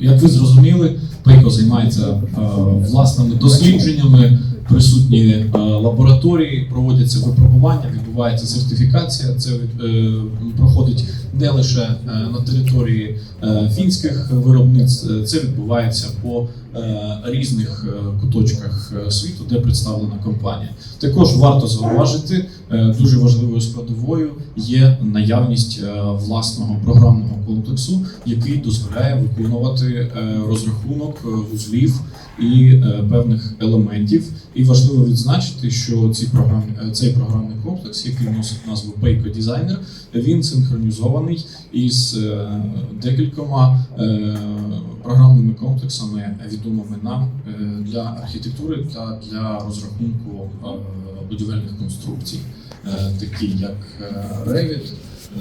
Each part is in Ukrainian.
як ви зрозуміли, Пейко займається е, власними дослідженнями, присутні е, лабораторії, проводяться випробування, відбувається сертифікація. Це е, проходить не лише на території фінських виробництв, це відбувається по різних куточках світу, де представлена компанія. Також варто зауважити, дуже важливою складовою є наявність е, власного програмного комплексу, який дозволяє виконувати е, розрахунок е, вузлів і е, певних елементів. І важливо відзначити, що ці програмні, е, цей програмний комплекс, який носить назву Payco Designer, він синхронізований із е, декількома е, програмними комплексами, відомими нам е, для архітектури та для розрахунку е, будівельних конструкцій, е, такі як е, Revit,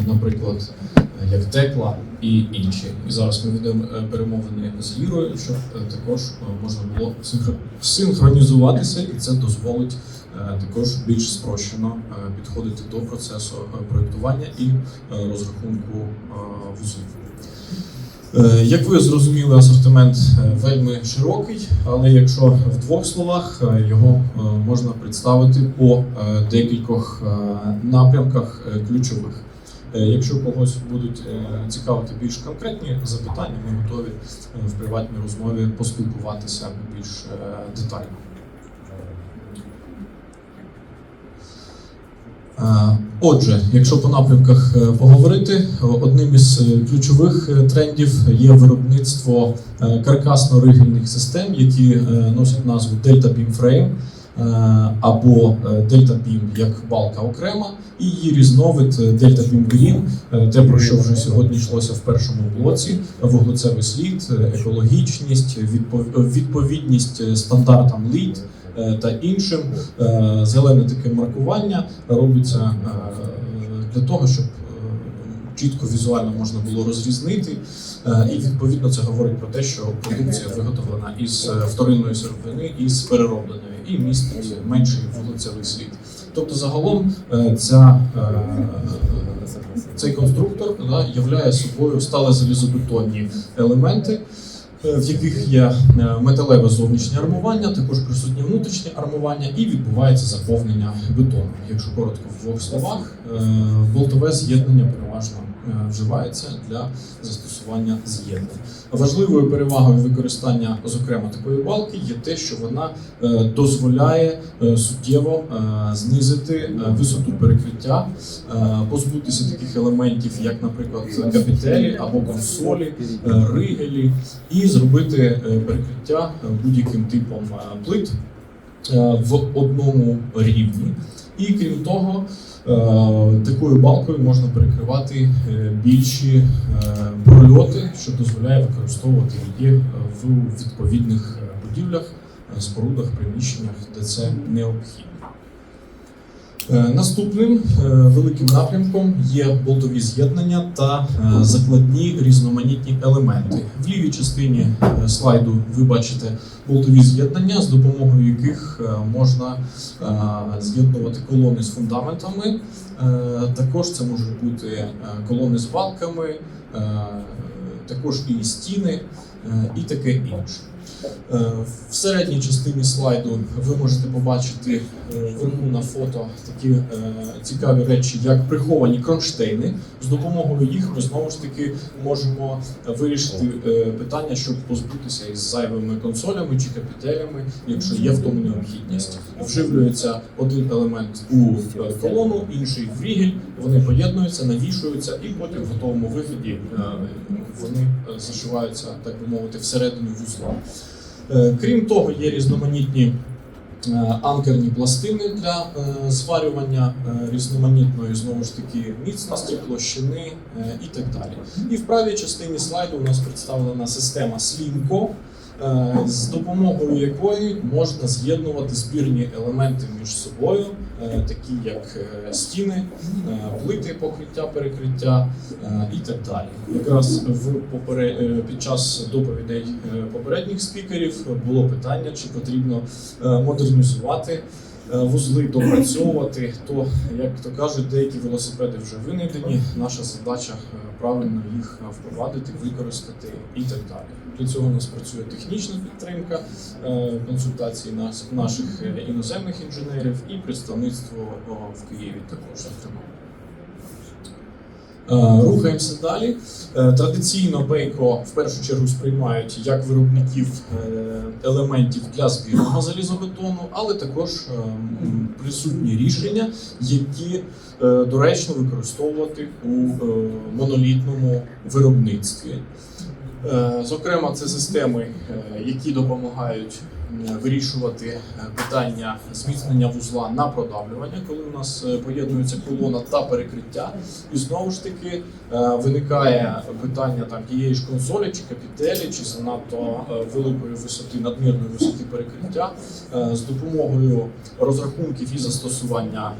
наприклад, е, як Текла і інші. І зараз ми ведемо перемовини з Лірою, щоб також можна було синхронізуватися, і це дозволить також більш спрощено підходити до процесу проєктування і розрахунку вузлів. Е, Як ви зрозуміли, асортимент е, вельми широкий, але якщо в двох словах е, його можна представити по декількох напрямках ключових. Якщо когось будуть цікавити більш конкретні запитання, ми готові в приватній розмові поспілкуватися більш детально. Отже, якщо по напрямках е, поговорити, е, одним із е, ключових трендів є виробництво каркасно-ригельних систем, які носять назву Delta Beam Frame або Delta Beam як балка окрема, і її різновид Delta Beam Green, те про що вже сьогодні йшлося в першому блоці: вуглецевий слід, екологічність, відпов- відповідність стандартам е, та іншим. Е, Зелене таке маркування робиться е, для того, щоб е, чітко візуально можна було розрізнити. Е, І відповідно це говорить про те, що продукція виготовлена із е, вторинної сировини із переробленої і містить менший вуглецевий слід. Тобто, загалом е, ця, е, цей конструктор да, являє собою стале залізобетонні елементи, е, в яких є е, металеве зовнішнє армування, також присутнє внутрішнє армування і відбувається заповнення бетону. Якщо коротко в двох словах, е, болтове з'єднання переважно е, вживається для застосування з'єднань. Важливою перевагою використання, зокрема такої балки, є те, що вона е, дозволяє е, суттєво знизити висоту перекриття, позбутися таких елементів, як, наприклад, капітелі або консолі, ригелі, і зробити перекриття будь-яким типом плит в одному рівні. І крім того, е, такою балкою можна перекривати е, більші е, прольоти, що дозволяє використовувати її в відповідних будівлях, спорудах, приміщеннях, де це необхідно. Е, Наступним е, великим напрямком є болтові з'єднання та е, закладні різноманітні елементи. В лівій частині слайду ви бачите болтові з'єднання, з допомогою яких можна з'єднувати колони з фундаментами. Також це можуть бути колони з балками, також і стіни, і таке інше. Е, В середній частині слайду ви можете побачити е, вверху на фото такі е, цікаві речі, як приховані кронштейни. З допомогою їх ми знову ж таки можемо вирішити питання, щоб позбутися із зайвими консолями чи капітелями, якщо є в тому необхідність. Вживлюється один елемент у колону, інший в рігель. Вони поєднуються, навішуються, і потім в готовому вигляді е, вони зашиваються, так би мовити, всередину вузла. Е, Крім того, є різноманітні е, анкерні пластини для е, зварювання різноманітної знову ж таки міцності, площини і так далі. І в правій частині слайду у нас представлена система е, з допомогою якої можна з'єднувати збірні елементи між собою, е, такі як е, стіни, е, плити покриття, перекриття е, і так далі. Якраз в попере... е, під час доповідей е, попередніх спікерів було питання, чи потрібно е, модернізувати е, вузли допрацьовувати, то, як то кажуть, деякі велосипеди вже винайдені. Наша задача е, правильно їх е, впровадити, використати і так далі. Для цього у нас працює технічна підтримка, е, консультації наших е, іноземних інженерів і представництво в Києві також, зокрема. Е, Рухаємося далі. Е, Традиційно Бейко в першу чергу сприймають як виробників е, елементів для збірного залізобетону, але також присутні рішення, які доречно використовувати у монолітному виробництві. Зокрема, це системи, які допомагають вирішувати е, питання зміцнення вузла на продавлювання, коли у нас е, поєднується колона та перекриття. І знову ж таки е, виникає питання там тієї ж консолі чи капітелі, чи занадто великої висоти, надмірної висоти перекриття з допомогою розрахунків і застосування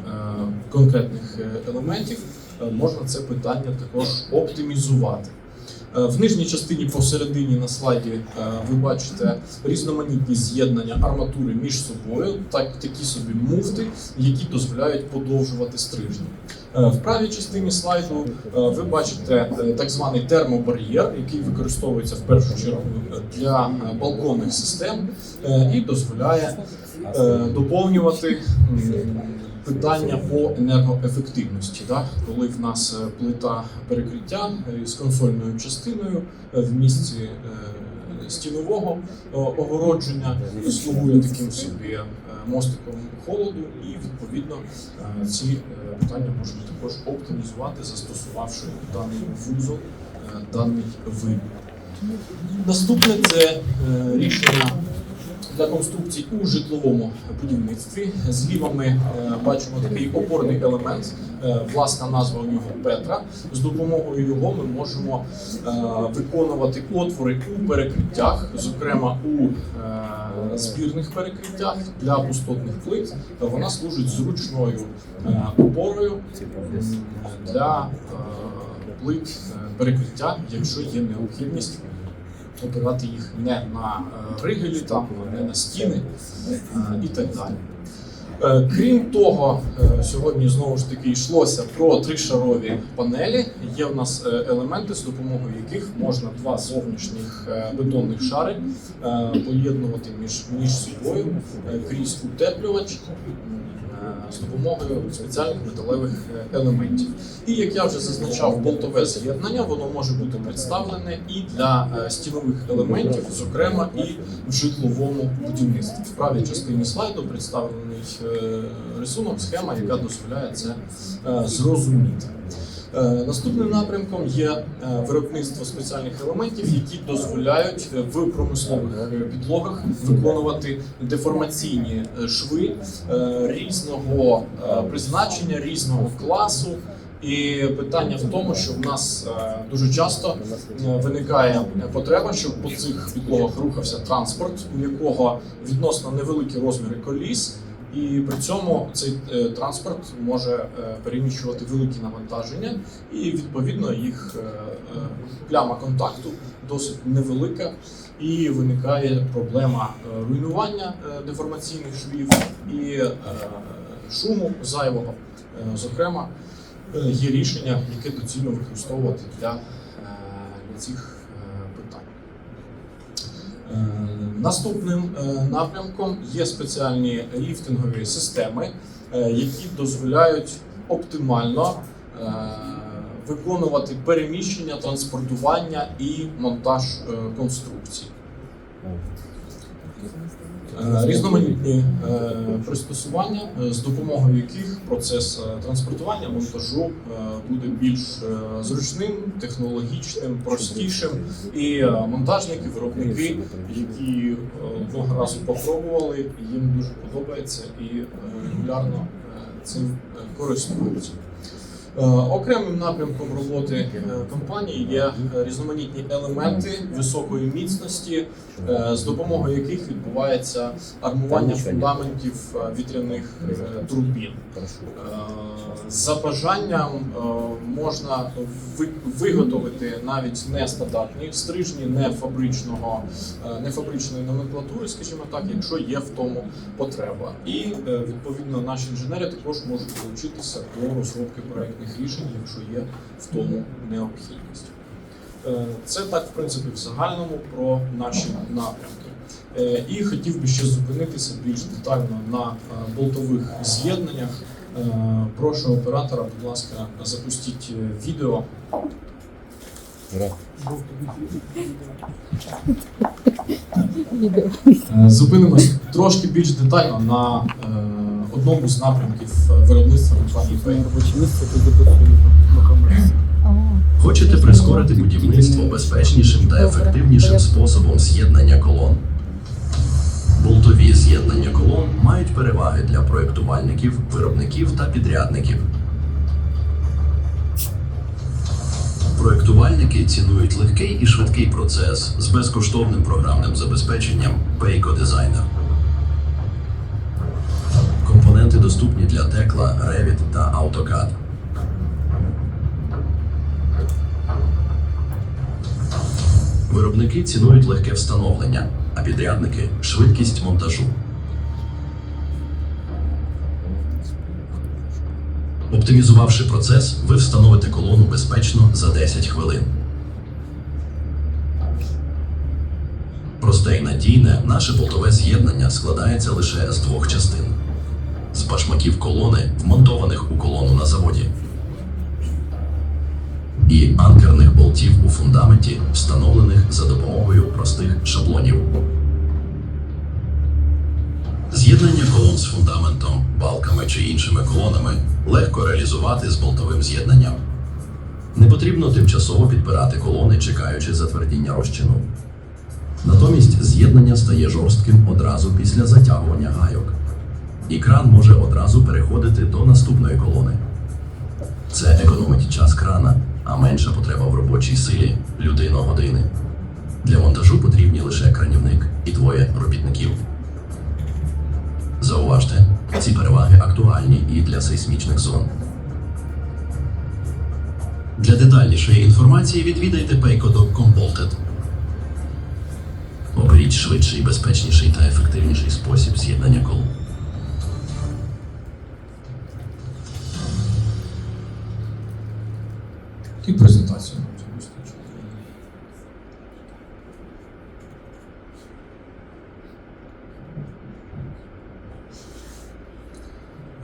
конкретних елементів можна це питання також оптимізувати. Е, В нижній частині посередині на слайді е, ви бачите різноманітні з'єднання арматури між собою, так такі собі муфти, які дозволяють подовжувати стрижні. Е, В правій частині слайду ви бачите так званий термобар'єр, який використовується в першу чергу для балконних систем і дозволяє доповнювати питання по енергоефективності. Да? Коли в нас е, плита перекриття е, з консольною частиною е, в місці стінового огородження слугує таким собі мостиком холоду, і відповідно ці питання можна також оптимізувати, застосувавши даний вузол, е, даний вибір. Наступне це рішення для конструкцій у житловому будівництві. Зліва ми е, бачимо такий опорний елемент, е, власна назва у нього Петра. З допомогою його ми можемо е, виконувати отвори у перекриттях, зокрема у збірних перекриттях для пустотних плит. Вона служить зручною опорою для плит перекриття, якщо є необхідність опирати їх не на е, ригелі, там, не на стіни е, і так далі. Е, Крім того, е, сьогодні знову ж таки йшлося про тришарові панелі. Є в нас е, елементи, з допомогою яких можна два зовнішніх бетонних шари поєднувати між, між собою крізь утеплювач з допомогою спеціальних металевих елементів. І як я вже зазначав, болтове з'єднання воно може бути представлене і для стінових елементів, зокрема і в житловому будівництві. В правій частині слайду представлений рисунок, схема, яка дозволяє це е, зрозуміти. Е, Наступним напрямком є е, виробництво спеціальних елементів, які дозволяють е, в промислових е, підлогах виконувати деформаційні е, шви е, різного е, призначення, різного класу. І питання в тому, що в нас е, дуже часто е, виникає потреба, щоб по цих підлогах рухався транспорт, у якого відносно невеликі розміри коліс, і при цьому цей е, транспорт може е, переміщувати великі навантаження, і відповідно їх е, пляма контакту досить невелика, і виникає проблема руйнування деформаційних швів і шуму зайвого. Зокрема, є рішення, яке доцільно використовувати для, для цих Наступним е, напрямком є спеціальні ліфтингові системи, е, які дозволяють оптимально е, виконувати переміщення, транспортування і монтаж конструкцій. Е, Різноманітні е, пристосування, е, з допомогою яких процес транспортування монтажу буде більш зручним, технологічним, простішим. І монтажники, виробники, які одного разу попробували, їм дуже подобається і регулярно цим користуються. Е, Окремим напрямком роботи е, компанії є е, різноманітні елементи високої міцності, з допомогою яких відбувається армування фундаментів вітряних турбін. За бажанням можна виготовити навіть нестандартні стрижні, не фабричного, не фабричної номенклатури, скажімо так, якщо є в тому потреба. І відповідно наші інженери також можуть долучитися до розробки проектних рішень, якщо є в тому необхідність. Е, Це так, в принципі, в загальному про наші напрямки. Е, І хотів би ще зупинитися більш детально на е, болтових з'єднаннях. Прошу оператора, будь ласка, запустіть відео. Зупинимось трошки більш детально на одному з напрямків е, виробництва компанії Своє робоче місце ти записуєш на камеру. Хочете прискорити будівництво безпечнішим та ефективнішим способом з'єднання колон? Болтові з'єднання колон мають переваги для проєктувальників, виробників та підрядників. Проєктувальники цінують легкий і швидкий процес з безкоштовним програмним забезпеченням Payco Designer. Компоненти доступні для Tekla, Revit та AutoCAD. Виробники цінують легке встановлення, а підрядники швидкість монтажу. Оптимізувавши процес, ви встановите колону безпечно за 10 хвилин. Просте і надійне, наше болтове з'єднання складається лише з двох частин: з башмаків колони, вмонтованих у колону на заводі, і анкерних болтів у фундаменті, встановлених за допомогою простих шаблонів. З'єднання колон з фундаментом, балками чи іншими колонами легко реалізувати з болтовим з'єднанням. Не потрібно тимчасово підбирати колони, чекаючи затвердіння розчину. Натомість з'єднання стає жорстким одразу після затягування гайок. І кран може одразу переходити до наступної колони. Це економить час крана, а менша потреба в робочій силі людино-години. Для монтажу потрібні лише кранівник і двоє робітників. Зауважте, ці переваги актуальні і для сейсмічних зон. Для детальнішої інформації відвідайте payco.com Bolted. Оберіть швидший, безпечніший та ефективніший спосіб з'єднання колон. І презентацію.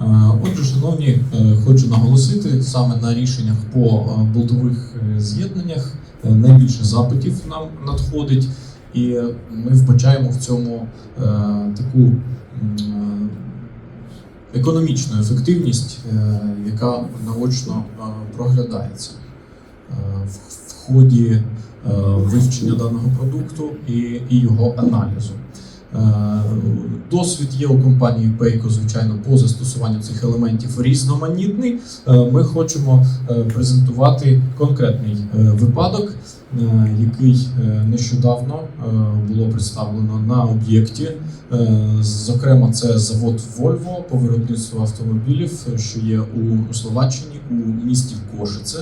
Е, Отже, шановні, е, хочу наголосити саме на рішеннях по е, болтових з'єднаннях найбільше запитів нам надходить, і ми вбачаємо в цьому таку економічну ефективність, яка наочно проглядається в, ході е, вивчення даного продукту і, його аналізу. Е, Досвід є у компанії Payco, звичайно, по застосуванню цих елементів різноманітний. Е, Ми хочемо презентувати конкретний випадок, який нещодавно було представлено на об'єкті. Зокрема, це завод Volvo по виробництву автомобілів, що є у Словаччині у місті Кошице.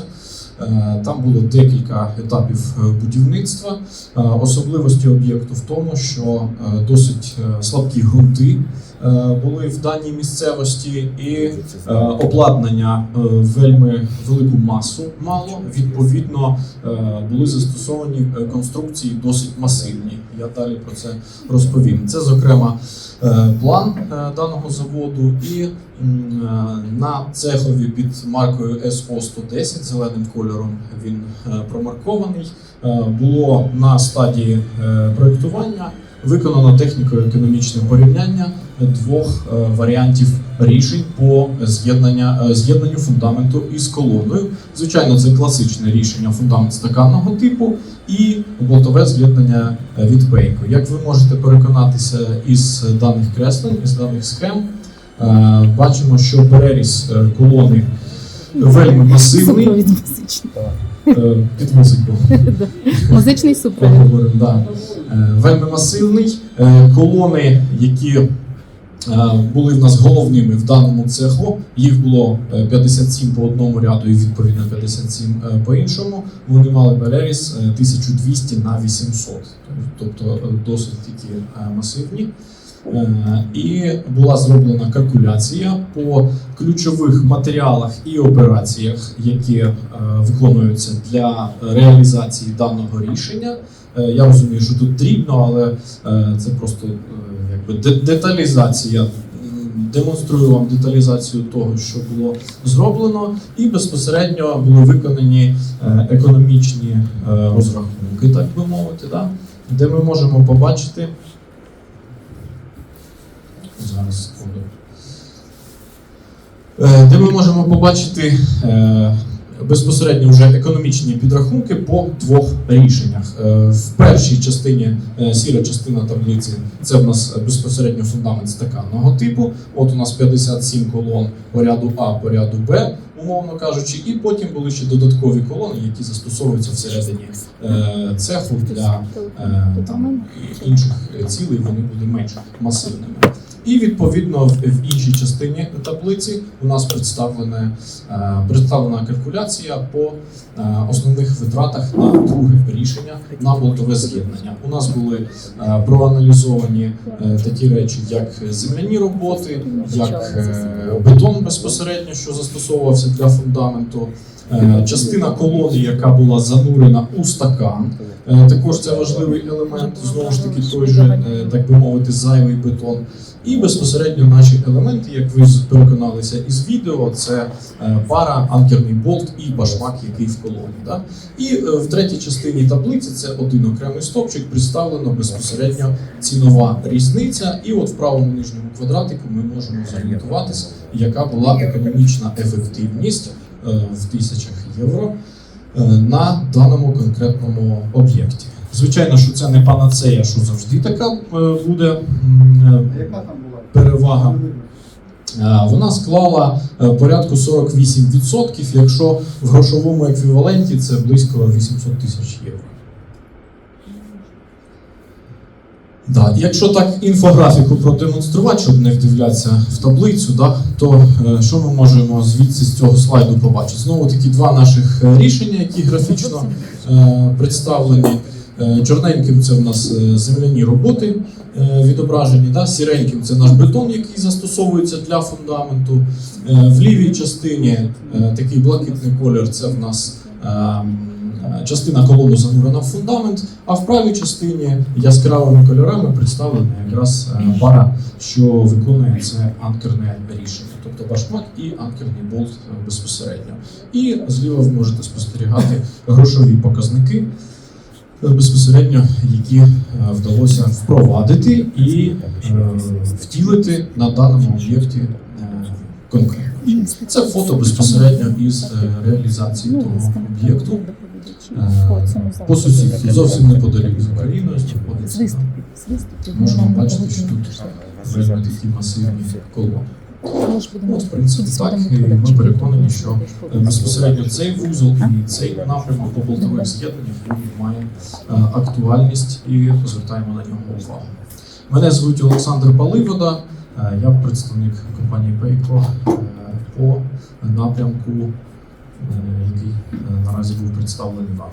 Е, Там було декілька етапів е, будівництва. Е, Особливості об'єкту в тому, що досить слабкі ґрунти е, були в даній місцевості, і обладнання вельми велику масу мало. Відповідно, були застосовані конструкції досить масивні. Я далі про це розповім. Це, зокрема, план е, даного заводу, і е, на цехові під маркою СО 110 зеленим кольором він е, промаркований. Е, Було на стадії е, проєктування виконано техніко-економічне порівняння двох е, варіантів рішень по з'єднання е, з'єднанню фундаменту із колоною. Звичайно, це класичне рішення фундамент стаканного типу і болтове з'єднання е, від Payco. Як ви можете переконатися із даних креслень, із даних схем, е, бачимо, що переріз колони вельми масивний під музику. Музичний супровід. Вельми масивний. Колони, які були в нас головними в даному цеху, їх було е, 57 по одному ряду і відповідно 57 е, по іншому. Вони мали переріз е, 1200 на 800, тобто е, досить такі е, масивні. Е, І була зроблена калькуляція по ключових матеріалах і операціях, які е, виконуються для реалізації даного рішення. Е, Я розумію, що тут дрібно, але е, це просто е, якби деталізація. Демонструю вам деталізацію того, що було зроблено, і безпосередньо були виконані економічні розрахунки, так би мовити, да? де ми можемо побачити. Зараз Де ми можемо побачити безпосередньо вже економічні підрахунки по двох рішеннях. Е, В першій частині е, сіра частина таблиці це в нас безпосередньо фундамент стаканного типу. От у нас 57 колон по ряду А, по ряду Б, умовно кажучи, і потім були ще додаткові колони, які застосовуються всередині е, цеху для там, інших цілей, вони були менш масивними. І відповідно в, іншій частині таблиці у нас представлене, е, представлена калькуляція по е, основних витратах на друге рішення на болтове з'єднання. У нас були е, проаналізовані такі речі, як земляні роботи, як бетон безпосередньо, що застосовувався для фундаменту. Е, Частина колони, яка була занурена у стакан, Е, Також це важливий елемент, знову ж таки, той же, е, так би мовити, зайвий бетон. І безпосередньо наші елементи, як ви переконалися із відео, це пара, анкерний болт і башмак, який в колоні. Да? І в третій частині таблиці це один окремий стовпчик, представлено безпосередньо цінова різниця. І от в правому нижньому квадратику ми можемо зорієнтуватися, яка була економічна ефективність в тисячах євро е, на даному конкретному об'єкті. Звичайно, що це не панацея, що завжди така е, буде е, перевага. Е, Вона склала е, порядку 48%, якщо в грошовому еквіваленті це близько 800 тисяч євро. Да. Якщо так інфографіку продемонструвати, щоб не вдивлятися в таблицю, да, то е, що ми можемо звідси з цього слайду побачити? Знову таки два наших е, рішення, які графічно е, представлені. Е, Чорненьким це в нас земляні роботи відображені, да? сіреньким це наш бетон, який застосовується для фундаменту. В лівій частині такий блакитний колір це в нас е, м, частина колони занурена в фундамент, а в правій частині яскравими кольорами представлена якраз е, пара, що виконує це анкерне рішення, тобто башмак і анкерний болт е, безпосередньо. І зліва ви можете спостерігати грошові показники е, безпосередньо, які е, вдалося впровадити і е, втілити на даному об'єкті е, конкретно. Це фото безпосередньо із е, реалізації того об'єкту. Е, По сусідству зовсім неподалік з Україною З знаходиться. виступів. З виступів. Можна бачити, що тут вельми такі масивні колони. От, в принципі, так, і ми переконані, що е, безпосередньо цей вузол і цей напрямок по болтових з'єднаннях він має е, актуальність і звертаємо на нього увагу. Мене звуть Олександр Паливода, е, я представник компанії Payco е, по напрямку, е, який е, наразі був представлений вам.